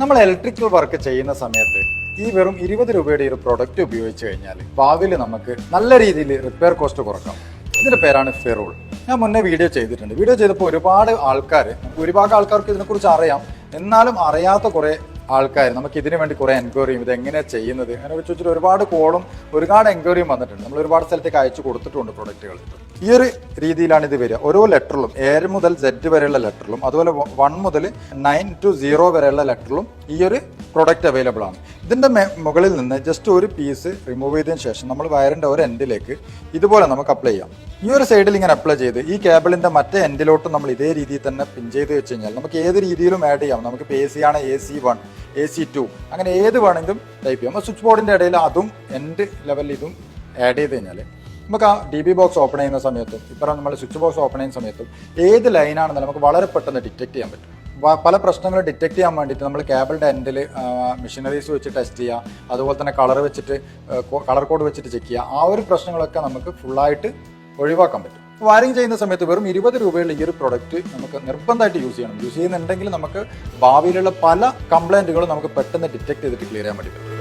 നമ്മൾ electrical work ചെയ്യുന്ന സമയത്ത് ഈ വെറും ഇരുപത് രൂപയുടെ ഒരു പ്രൊഡക്റ്റ് ഉപയോഗിച്ച് കഴിഞ്ഞാൽ ഭാവിയിൽ നമുക്ക് നല്ല രീതിയിൽ റിപ്പയർ കോസ്റ്റ് കുറക്കാം. ഇതിന്റെ പേരാണ് ഫെറൂൾ ഞാൻ മുന്നേ വീഡിയോ ചെയ്തിട്ടുണ്ട്. വീഡിയോ ചെയ്തപ്പോൾ ഒരുപാട് ആൾക്കാർ ഒരുപാട് ആൾക്കാർക്ക് ഇതിനെക്കുറിച്ച് അറിയാം. എന്നാലും അറിയാത്ത കുറേ ആൾക്കാർ നമുക്ക് ഇതിനു വേണ്ടി കുറേ എൻക്വയറിയും ഇത് എങ്ങനെയാണ് ചെയ്യുന്നത്? അങ്ങനെ വെച്ച് വെച്ചിട്ട് ഒരുപാട് കോളും ഒരുപാട് എൻക്വയറിയും വന്നിട്ടുണ്ട്. നമ്മൾ ഒരുപാട് സ്ഥലത്തേക്ക് അയച്ചു കൊടുത്തിട്ടുണ്ട് പ്രൊഡക്റ്റുകൾ ഈ ഒരു രീതിയിലാണ് ഇത് വരിക. ഓരോ ലെറ്ററിലും ഏഴ് മുതൽ സെഡ് വരെയുള്ള ലെറ്ററിലും അതുപോലെ വൺ മുതൽ നയൻ ടു സീറോ വരെയുള്ള ലെറ്ററിലും ഈ ഒരു പ്രൊഡക്റ്റ് അവൈലബിൾ ആണ്. ഇതിന്റെ മെ- മുകളിൽ നിന്ന് ജസ്റ്റ് ഒരു പീസ് റിമൂവ് ചെയ്തതിന് ശേഷം നമ്മൾ വയറിന്റെ ഒരു എൻഡിലേക്ക് ഇതുപോലെ നമുക്ക് അപ്ലൈ ചെയ്യാം. ഈ ഒരു സൈഡിൽ ഇങ്ങനെ അപ്ലൈ ചെയ്ത് ഈ കേബിളിന്റെ മറ്റേ എൻഡിലോട്ട് നമ്മൾ ഇതേ രീതിയിൽ തന്നെ പിൻ ചെയ്ത് വെച്ച് കഴിഞ്ഞാൽ നമുക്ക് ഏത് രീതിയിലും ആഡ് ചെയ്യാം. നമുക്ക് എ സി ആണ് A C one A C two അങ്ങനെ ഏത് വേണമെങ്കിലും ടൈപ്പ് ചെയ്യാം. സ്വിച്ച് ബോർഡിന്റെ ഇടയിൽ അതും എൻഡ് ലെവലിൽ ഇതും ആഡ് ചെയ്ത് കഴിഞ്ഞാൽ നമുക്ക് ആ ഡി ബി ബോക്സ് ഓപ്പൺ ചെയ്യുന്ന സമയത്തും ഇപ്പം നമ്മൾ സ്വിച്ച് ബോക്സ് ഓപ്പൺ ചെയ്യുന്ന സമയത്തും ഏത് ലൈനാണെന്ന് നമുക്ക് വളരെ പെട്ടെന്ന് ഡിറ്റക്ട് ചെയ്യാൻ പറ്റും. പല പ്രശ്നങ്ങൾ ഡിറ്റക്ട് ചെയ്യാൻ വേണ്ടിയിട്ട് നമ്മൾ കേബിളിന്റെ എൻഡിൽ മെഷീനറീസ് വെച്ച് ടെസ്റ്റ് ചെയ്യുക അതുപോലെ തന്നെ കളർ വെച്ചിട്ട് കളർ കോഡ് വെച്ചിട്ട് ചെക്ക് ചെയ്യുക ആ ഒരു പ്രശ്നങ്ങളൊക്കെ നമുക്ക് ഫുള്ളായിട്ട് ഒഴിവാക്കാൻ പറ്റും. വയറിംഗ് ചെയ്യുന്ന സമയത്ത് വെറും ഇരുപത് രൂപയുള്ള ഈ ഒരു പ്രൊഡക്റ്റ് നമുക്ക് നിർബന്ധമായിട്ട് യൂസ് ചെയ്യണം. യൂസ് ചെയ്യുന്നുണ്ടെങ്കിൽ നമുക്ക് ഭാവിയിലുള്ള പല കംപ്ലൈന്റുകളും നമുക്ക് പെട്ടെന്ന് ഡിറ്റക്ട് ചെയ്തിട്ട് ക്ലിയർ ചെയ്യാൻ വേണ്ടി പറ്റും